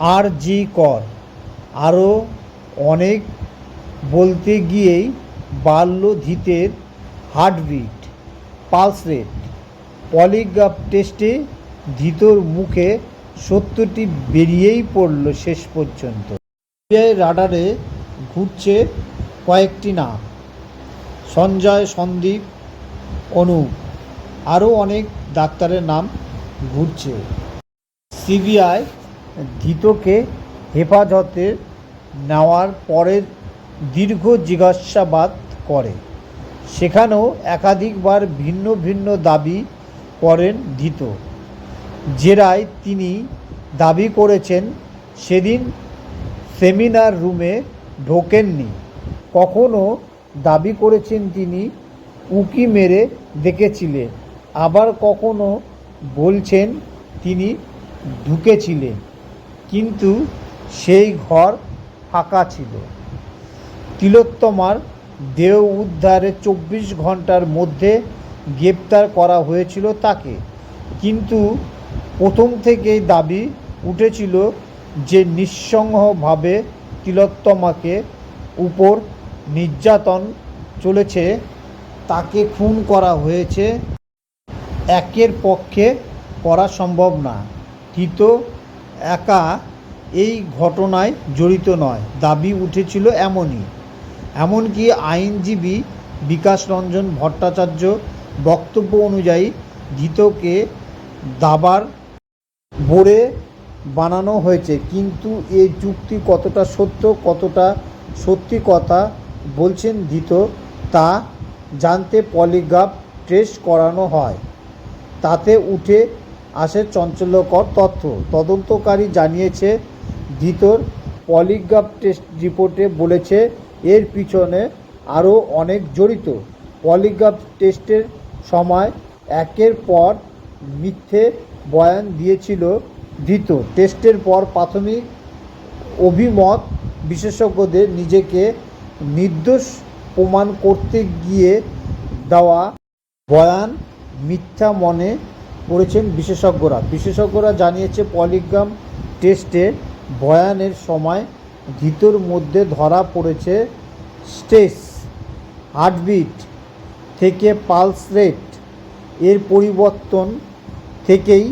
আর জি কর। আরও অনেক বলতে গিয়েই বাড়ল ধৃতের হার্টবিট, পালস রেট, পলিগ্রাফ টেস্টে ধৃতর মুখে সত্যটি বেরিয়েই পড়ল শেষ পর্যন্ত। রাডারে ঘুরছে কয়েকটি নাম। সঞ্জয় সন্দীপ অনুপ আরও অনেক ডাক্তারের নাম ঘুরছে। সিবিআই ধৃতকে হেফাজতে নেওয়ার পরে দীর্ঘ জিজ্ঞাসাবাদ করে। সেখানেও একাধিকবার ভিন্ন ভিন্ন দাবি করেন ধৃত জেরায় তিনি দাবি করেছেন সেদিন সেমিনার রুমে ঢোকেননি। কখনো দাবি করেছেন তিনি, উকি মেরে দেখেছিলেন। আবার কখনো বলছেন তিনি ঢুকেছিলেন কিন্তু সেই ঘর ফাঁকা ছিল। তিলোত্তমার দেহ উদ্ধারে চব্বিশ ঘণ্টার মধ্যে গ্রেপ্তার করা হয়েছিল তাকে। কিন্তু প্রথম থেকেই দাবি উঠেছিল যে নিঃসংহভাবে তিলোত্তমাকে উপর নির্যাতন চলেছে, তাকে খুন করা হয়েছে। একের পক্ষে করা সম্ভব না। তৃত একা এই ঘটনায় জড়িত নয়, দাবি উঠেছিল এমনই। এমনকি আইনজীবী বিকাশ রঞ্জন ভট্টাচার্য বক্তব্য অনুযায়ী ধৃতকে দাবার বোরে বানানো হয়েছে, কিন্তু এই যুক্তি কতটা সত্য, কতটা সত্যি কথা বলছেন ধৃত, তা জানতে পলিগ্রাফ টেস্ট করানো হয়। তাতে উঠে আসে চঞ্চল্যকর তথ্য। তদন্তকারী জানিয়েছে ধৃতর পলিগ্রাফ টেস্ট রিপোর্টে বলেছে, এর পিছনে আরও অনেক জড়িত। পলিগ্রাফ টেস্টের সময় একের পর মিথ্যে বয়ান দিয়েছিল ধৃত। টেস্টের পর প্রাথমিক অভিমত বিশেষজ্ঞদের নিজেকে নির্দোষ প্রমাণ করতে গিয়ে দেওয়া বয়ান মিথ্যা মনে করেছেন বিশেষজ্ঞরা। বিশেষজ্ঞরা জানিয়েছে, পলিগ্রাম টেস্টে বয়ানের সময় ধৃতর মধ্যে ধরা পড়েছে স্টেস হার্টবিট থেকে পালস রেট। এর পরিবর্তন থেকেই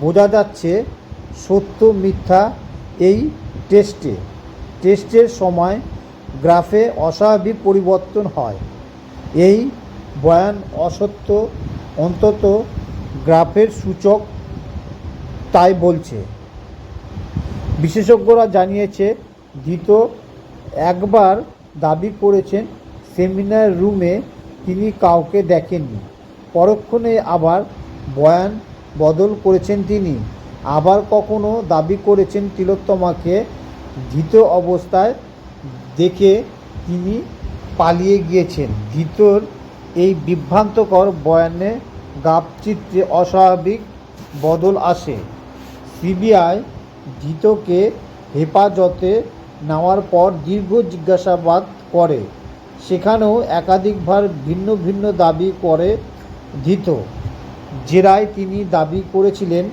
বোঝা যাচ্ছে সত্য মিথ্যা এই টেস্টে। টেস্টের সময় গ্রাফে অস্বাভাবিক পরিবর্তন হয়। এই বয়ান অসত্য, অন্তত গ্রাফের সূচক তাই বলছে। বিশেষজ্ঞরা জানিয়েছে, ধৃত একবার দাবি করেছেন, সেমিনার রুমে তিনি কাউকে দেখেননি। পরক্ষণে আবার বয়ান বদল করেছেন তিনি। আবার কখনো দাবি করেছেন তিলোত্তমাকে ধৃত অবস্থায় দেখে তিনি পালিয়ে গিয়েছেন। ধৃতর এই বিভ্রান্তকর বয়ানে গাপচিত্রে অস্বাভাবিক বদল আসে। সিবিআই ধৃতকে হেফাজতে নেওয়ার পর দীর্ঘ জিজ্ঞাসাবাদ করে। সেখানেও একাধিকবার ভিন্ন ভিন্ন দাবি করে ধৃত। জেরায় তিনি দাবি করেছিলেন,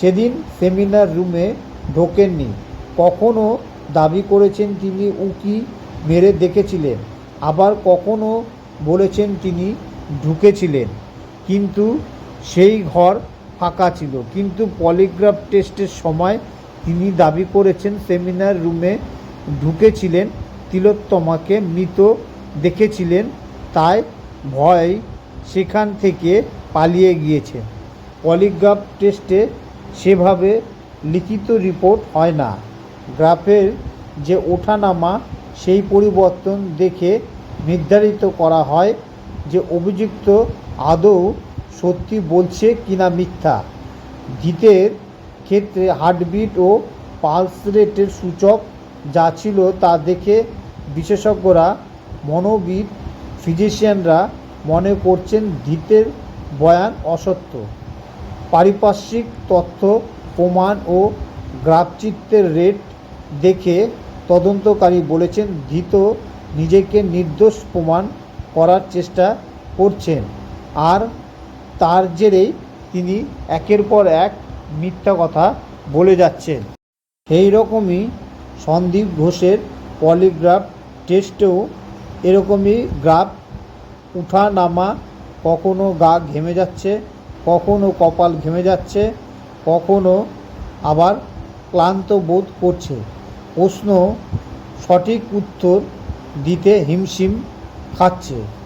সেদিন সেমিনার রুমে ঢোকেননি। কখনো দাবি করেছেন তিনি উকি মেরে দেখেছিলেন। আবার কখনো বলেছেন তিনি ঢুকেছিলেন। কিন্তু সেই ঘর ফাঁকা ছিল। কিন্তু পলিগ্রাফ টেস্টের সময় তিনি দাবি করেছেন, সেমিনার রুমে ঢুকেছিলেন, তিলোত্তমাকে মৃত দেখেছিলেন, তাই ভয় সেখান থেকে পালিয়ে গিয়েছে। পলিগ্রাফ টেস্টে সেভাবে লিখিত রিপোর্ট হয় না। গ্রাফের যে ওঠানামা, সেই পরিবর্তন দেখে নির্ধারিত করা হয় যে অভিযুক্ত আদৌ সত্যি বলছে কিনা মিথ্যা? জিতের ক্ষেত্রে হার্টবিট ও পালস রেটের সূচক যা ছিল তা দেখে বিশেষজ্ঞরা, মনোবিদ, ফিজিশিয়ানরা মনে করছেন ধৃতের বয়ান অসত্য। পারিপার্শ্বিক তথ্য, প্রমাণ ও গ্রাফচিত্রের রেট দেখে তদন্তকারী বলেছেন, ধৃত নিজেকে নির্দোষ প্রমাণ করার চেষ্টা করছেন। আর তার জেরেই তিনি একের পর এক মিথ্যা কথা বলে যাচ্ছেন। এই রকমই সন্দীপ ঘোষের পলিগ্রাফ টেস্টেও এরকমই গ্রাফ উঠা নামা কখনো গা ঘেমে যাচ্ছে, কখনো কপাল ঘেমে যাচ্ছে, কখনো আবার ক্লান্ত বোধ করছে। প্রশ্ন সঠিক উত্তর দিতে হিমশিম খাচ্ছে।